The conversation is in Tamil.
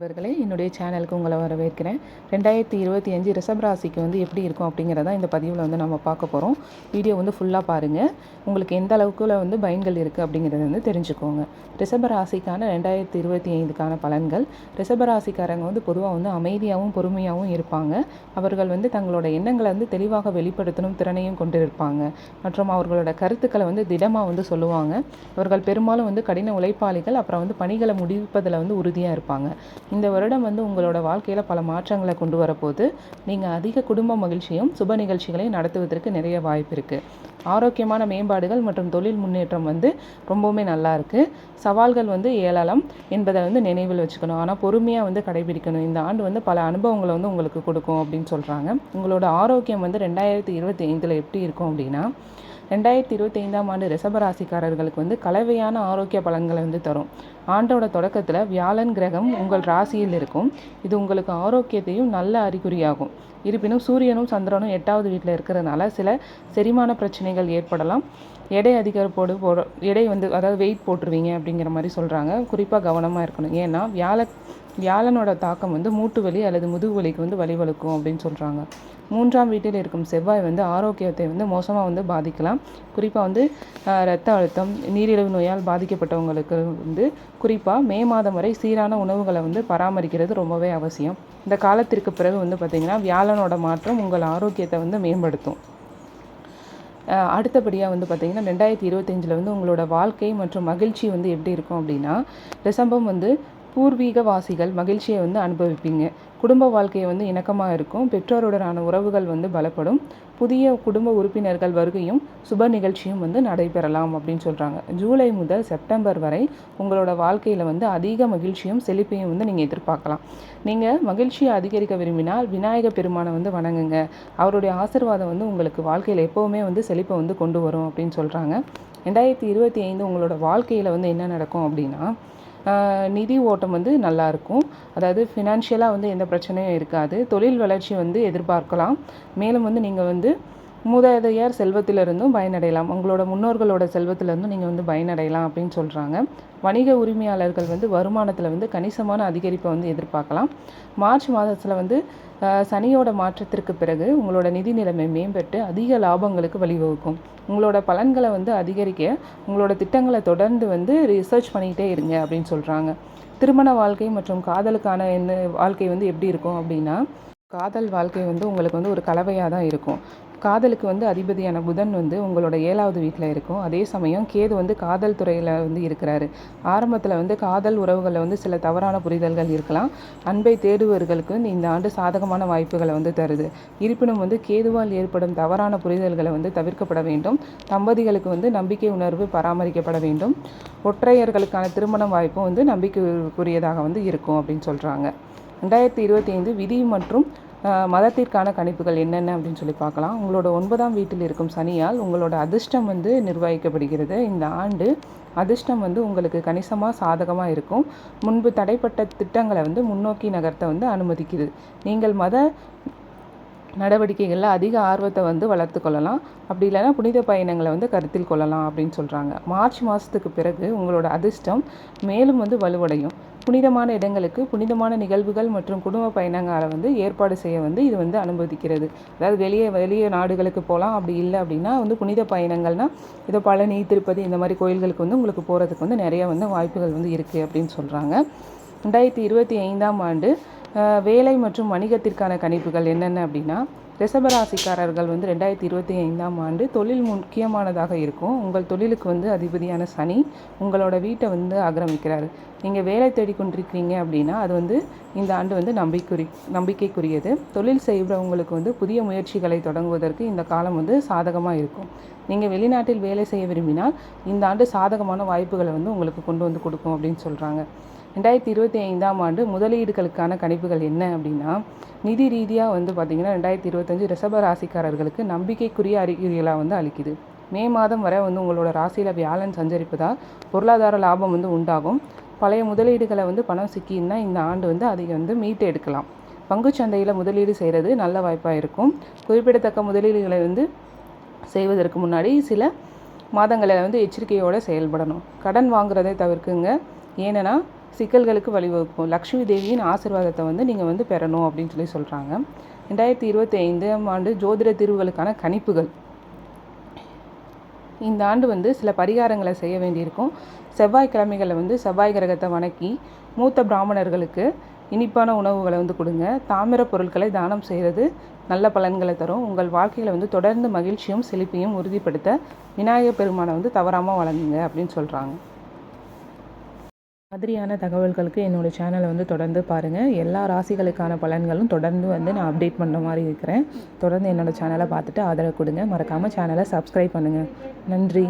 நண்பர்களே என்னுடைய சேனலுக்கு உங்களை வரவேற்கிறேன். ரெண்டாயிரத்தி இருபத்தி அஞ்சு ரிஷப் ராசிக்கு வந்து எப்படி இருக்கும் அப்படிங்கிறத இந்த பதிவில் வந்து நம்ம பார்க்க போகிறோம் வீடியோ வந்து ஃபுல்லாக பாருங்கள் உங்களுக்கு எந்த அளவுக்குள்ள வந்து பயன்கள் இருக்குது அப்படிங்கிறத வந்து தெரிஞ்சுக்கோங்க. ரிஷப ராசிக்கான ரெண்டாயிரத்தி இருபத்தி ஐந்துக்கான பலன்கள். ரிஷப ராசிக்காரங்க வந்து பொதுவாக வந்து அமைதியாகவும் பொறுமையாகவும் இருப்பாங்க. அவர்கள் வந்து தங்களோட எண்ணங்களை வந்து தெளிவாக வெளிப்படுத்தணும் திறனையும் கொண்டிருப்பாங்க. மற்றும் அவர்களோட கருத்துக்களை வந்து திடமாக வந்து சொல்லுவாங்க. அவர்கள் பெரும்பாலும் வந்து கடின உழைப்பாளிகள் அப்புறம் வந்து பணிகளை முடிப்பதில் வந்து உறுதியாக இருப்பாங்க. இந்த வருடம் வந்து உங்களோட வாழ்க்கையில் பல மாற்றங்களை கொண்டு வரப்போது நீங்கள் அதிக குடும்ப மகிழ்ச்சியும் சுப நிகழ்ச்சிகளையும் நடத்துவதற்கு நிறைய வாய்ப்பு இருக்குது ஆரோக்கியமான மேம்பாடுகள் மற்றும் தொழில் முன்னேற்றம் வந்து ரொம்பவுமே நல்லா இருக்குது சவால்கள் வந்து ஏளலம் என்பதை வந்து நினைவில் வச்சுக்கணும். ஆனால் பொறுமையாக வந்து கடைபிடிக்கணும். இந்த ஆண்டு வந்து பல அனுபவங்களை வந்து உங்களுக்கு கொடுக்கும் அப்படின்னு சொல்கிறாங்க உங்களோட ஆரோக்கியம் வந்து ரெண்டாயிரத்தி இருபத்தி ஐந்தில் எப்படி இருக்கும் அப்படின்னா ரெண்டாயிரத்தி இருபத்தி ஐந்தாம் ஆண்டு ரிஷபராசிக்காரர்களுக்கு வந்து கலவையான ஆரோக்கிய பலன்களை வந்து தரும். ஆண்டோட தொடக்கத்தில் வியாழன் கிரகம் உங்கள் ராசியில் இருக்கும். இது உங்களுக்கு ஆரோக்கியத்தையும் நல்ல அறிகுறியாகும். இருப்பினும் சூரியனும் சந்திரனும் எட்டாவது வீட்டில் இருக்கிறதுனால சில செரிமான பிரச்சனைகள் ஏற்படலாம். எடை அதிகரிப்போடு போட எடை வந்து அதாவது வெயிட் போட்டுருவீங்க அப்படிங்கிற மாதிரி சொல்கிறாங்க குறிப்பாக கவனமாக இருக்கணும். ஏன்னா வியாழ வியாழனோட தாக்கம் வந்து மூட்டு வலி அல்லது முதுகு வலிக்கு வந்து வழிவகுக்கும் அப்படின்னு சொல்கிறாங்க மூன்றாம் வீட்டில் இருக்கும் செவ்வாய் வந்து ஆரோக்கியத்தை வந்து மோசமாக வந்து பாதிக்கலாம். குறிப்பாக வந்து இரத்த அழுத்தம் நீரிழிவு நோயால் பாதிக்கப்பட்டவங்களுக்கு வந்து குறிப்பாக மே மாதம் வரை சீரான உணவுகளை வந்து பராமரிக்கிறது ரொம்பவே அவசியம். இந்த காலத்திற்கு பிறகு வந்து பார்த்திங்கன்னா வியாழனோட மாற்றம் உங்கள் ஆரோக்கியத்தை வந்து மேம்படுத்தும். அடுத்தபடியாக வந்து பார்த்திங்கன்னா ரெண்டாயிரத்தி இருபத்தஞ்சில் வந்து உங்களோட வாழ்க்கை மற்றும் மகிழ்ச்சி வந்து எப்படி இருக்கும் அப்படின்னா ரிசம்பம் வந்து பூர்வீக வாசிகள் மகிழ்ச்சியை வந்து அனுபவிப்பீங்க. குடும்ப வாழ்க்கை வந்து இணக்கமாக இருக்கும். பெற்றோருடனான உறவுகள் வந்து பலப்படும். புதிய குடும்ப உறுப்பினர்கள் வருகையும் சுப நிகழ்ச்சியும் வந்து நடைபெறலாம் அப்படின்னு சொல்கிறாங்க ஜூலை முதல் செப்டம்பர் வரை உங்களோட வாழ்க்கையில் வந்து அதிக மகிழ்ச்சியும் செழிப்பையும் வந்து நீங்கள் எதிர்பார்க்கலாம். நீங்கள் மகிழ்ச்சியை அதிகரிக்க விரும்பினால் விநாயக பெருமானை வந்து வணங்குங்க. அவருடைய ஆசீர்வாதம் வந்து உங்களுக்கு வாழ்க்கையில் எப்போவுமே வந்து செழிப்பை வந்து கொண்டு வரும் அப்படின்னு சொல்கிறாங்க ரெண்டாயிரத்தி இருபத்தி ஐந்து உங்களோட வாழ்க்கையில் வந்து என்ன நடக்கும் அப்படின்னா நிதி ஓட்டம் வந்து நல்லா இருக்கும். அதாவது ஃபினான்ஷியலாக வந்து எந்த பிரச்சனையும் இருக்காது. தொழில் வளர்ச்சி வந்து எதிர்பார்க்கலாம். மேலும் வந்து நீங்கள் வந்து மூதாதையார் செல்வத்திலிருந்தும் பயனடையலாம். உங்களோட முன்னோர்களோட செல்வத்திலிருந்தும் நீங்கள் வந்து பயனடையலாம் அப்படின்னு சொல்கிறாங்க வணிக உரிமையாளர்கள் வந்து வருமானத்தில் வந்து கணிசமான அதிகரிப்பை வந்து எதிர்பார்க்கலாம். மார்ச் மாதத்தில் வந்து சனியோட மாற்றத்திற்கு பிறகு உங்களோட நிதி நிலைமை மேம்பட்டு அதிக லாபங்களுக்கு வழிவகுக்கும். உங்களோட பலன்களை வந்து அதிகரிக்க உங்களோட திட்டங்களை தொடர்ந்து வந்து ரிசர்ச் பண்ணிக்கிட்டே இருங்க அப்படின்னு சொல்கிறாங்க திருமண வாழ்க்கை மற்றும் காதலுக்கான என்ன வாழ்க்கை வந்து எப்படி இருக்கும் அப்படின்னா காதல் வாழ்க்கை வந்து உங்களுக்கு வந்து ஒரு கலவையாக தான் இருக்கும். காதலுக்கு வந்து அதிபதியான புதன் வந்து உங்களோட ஏழாவது வீட்டில் இருக்கும். அதே சமயம் கேது வந்து காதல் துறையில் வந்து இருக்கிறாரு. ஆரம்பத்தில் வந்து காதல் உறவுகளில் வந்து சில தவறான புரிதல்கள் இருக்கலாம். அன்பை தேடுவர்களுக்கு வந்து இந்த ஆண்டு சாதகமான வாய்ப்புகளை வந்து தருது. இருப்பினும் வந்து கேதுவால் ஏற்படும் தவறான புரிதல்களை வந்து தவிர்க்கப்பட வேண்டும். தம்பதிகளுக்கு வந்து நம்பிக்கை உணர்வு பராமரிக்கப்பட வேண்டும். ஒற்றையர்களுக்கான திருமண வாய்ப்பும் வந்து நம்பிக்கைக்குரியதாக வந்து இருக்கும் அப்படின்னு சொல்கிறாங்க ரெண்டாயிரத்தி இருபத்தி ஐந்து விதி மற்றும் மதத்திற்கான கணிப்புகள் என்னென்ன அப்படின்னு சொல்லி பார்க்கலாம். உங்களோட ஒன்பதாம் வீட்டில் இருக்கும் சனியால் உங்களோட அதிர்ஷ்டம் வந்து நிர்வகிக்கப்படுகிறது. இந்த ஆண்டு அதிர்ஷ்டம் வந்து உங்களுக்கு கணிசமாக சாதகமாக இருக்கும். முன்பு தடைப்பட்ட திட்டங்களை வந்து முன்னோக்கி நகர்த்த வந்து அனுமதிக்குது. நீங்கள் மத நடவடிக்கைகளில் அதிக ஆர்வத்தை வந்து வளர்த்து கொள்ளலாம். அப்படி இல்லைன்னா புனித பயணங்களை வந்து கருத்தில் கொள்ளலாம் அப்படின்னு சொல்கிறாங்க மார்ச் மாதத்துக்கு பிறகு உங்களோட அதிர்ஷ்டம் மேலும் வந்து வலுவடையும். புனிதமான இடங்களுக்கு புனிதமான நிகழ்வுகள் மற்றும் குடும்ப பயணங்களை வந்து ஏற்பாடு செய்ய வந்து இது வந்து அனுமதிக்கிறது. அதாவது வெளியே வெளியே நாடுகளுக்கு போகலாம் அப்படி இல்லை அப்படின்னா வந்து புனித பயணங்கள்னால் இதோ பழனி திருப்பதி இந்த மாதிரி கோயில்களுக்கு வந்து உங்களுக்கு போகிறதுக்கு வந்து நிறைய வந்து வாய்ப்புகள் வந்து இருக்குது அப்படின்னு சொல்கிறாங்க ரெண்டாயிரத்தி இருபத்தி ஐந்தாம் ஆண்டு வேலை மற்றும் வணிகத்திற்கான கணிப்புகள் என்னென்ன அப்படின்னா ரிசபராசிக்காரர்கள் வந்து ரெண்டாயிரத்தி இருபத்தி ஐந்தாம் ஆண்டு தொழில் முக்கியமானதாக இருக்கும். உங்கள் தொழிலுக்கு வந்து அதிபதியான சனி உங்களோட வீட்டை வந்து ஆக்கிரமிக்கிறார். நீங்கள் வேலை தேடிக்கொண்டிருக்கிறீங்க அப்படின்னா அது வந்து இந்த ஆண்டு வந்து நம்பிக்குறி நம்பிக்கைக்குரியது. தொழில் செய்கிறவங்களுக்கு வந்து புதிய முயற்சிகளை தொடங்குவதற்கு இந்த காலம் வந்து சாதகமாக இருக்கும். நீங்கள் வெளிநாட்டில் வேலை செய்ய விரும்பினால் இந்த ஆண்டு சாதகமான வாய்ப்புகளை வந்து உங்களுக்கு கொண்டு வந்து கொடுக்கும் அப்படின்னு சொல்கிறாங்க ரெண்டாயிரத்தி இருபத்தி ஐந்தாம் ஆண்டு முதலீடுகளுக்கான கணிப்புகள் என்ன அப்படின்னா நிதி ரீதியாக வந்து பார்த்திங்கன்னா ரெண்டாயிரத்தி இருபத்தஞ்சு ரிஷப ராசிக்காரர்களுக்கு நம்பிக்கைக்குரிய அறிகுறிகளாக வந்து அளிக்குது. மே மாதம் வரை வந்து உங்களோட ராசியில் வியாழன் சஞ்சரிப்பதால் பொருளாதார லாபம் வந்து உண்டாகும். பழைய முதலீடுகளை வந்து பணம் சிக்கின்னா இந்த ஆண்டு வந்து அதை வந்து மீட்டு எடுக்கலாம். பங்குச்சந்தையில் முதலீடு செய்கிறது நல்ல வாய்ப்பாக இருக்கும். குறிப்பிடத்தக்க முதலீடுகளை வந்து செய்வதற்கு முன்னாடி சில மாதங்களில் வந்து எச்சரிக்கையோடு செயல்படணும். கடன் வாங்குறதை தவிர்க்குங்க. ஏன்னா சிக்கல்களுக்கு வழிவகுக்கும். லக்ஷ்மி தேவியின் ஆசிர்வாதத்தை வந்து நீங்கள் வந்து பெறணும் அப்படின்னு சொல்லி சொல்கிறாங்க ரெண்டாயிரத்தி இருபத்தி ஐந்தாம் ஆண்டு ஜோதிட தீர்வுகளுக்கான கணிப்புகள். இந்த ஆண்டு வந்து சில பரிகாரங்களை செய்ய வேண்டியிருக்கும். செவ்வாய்க்கிழமைகளில் வந்து செவ்வாய் கிரகத்தை வணக்கி மூத்த பிராமணர்களுக்கு இனிப்பான உணவுகளை வந்து கொடுங்க. தாமிர பொருட்களை தானம் செய்கிறது நல்ல பலன்களை தரும். உங்கள் வாழ்க்கையில் வந்து தொடர்ந்து மகிழ்ச்சியும் செழிப்பையும் உறுதிப்படுத்த விநாயகர் பெருமானை வந்து தவறாமல் வழங்குங்க அப்படின்னு சொல்கிறாங்க மாதிரியான தகவல்களுக்கு என்னோடய சேனலை வந்து தொடர்ந்து பாருங்கள் எல்லா ராசிகளுக்கான பலன்களும் தொடர்ந்து வந்து நான் அப்டேட் பண்ணுற மாதிரி இருக்கிறேன். தொடர்ந்து என்னோடய சேனலை பார்த்துட்டு ஆதரவு கொடுங்க. மறக்காமல் சேனலை சப்ஸ்கிரைப் பண்ணுங்கள் நன்றி.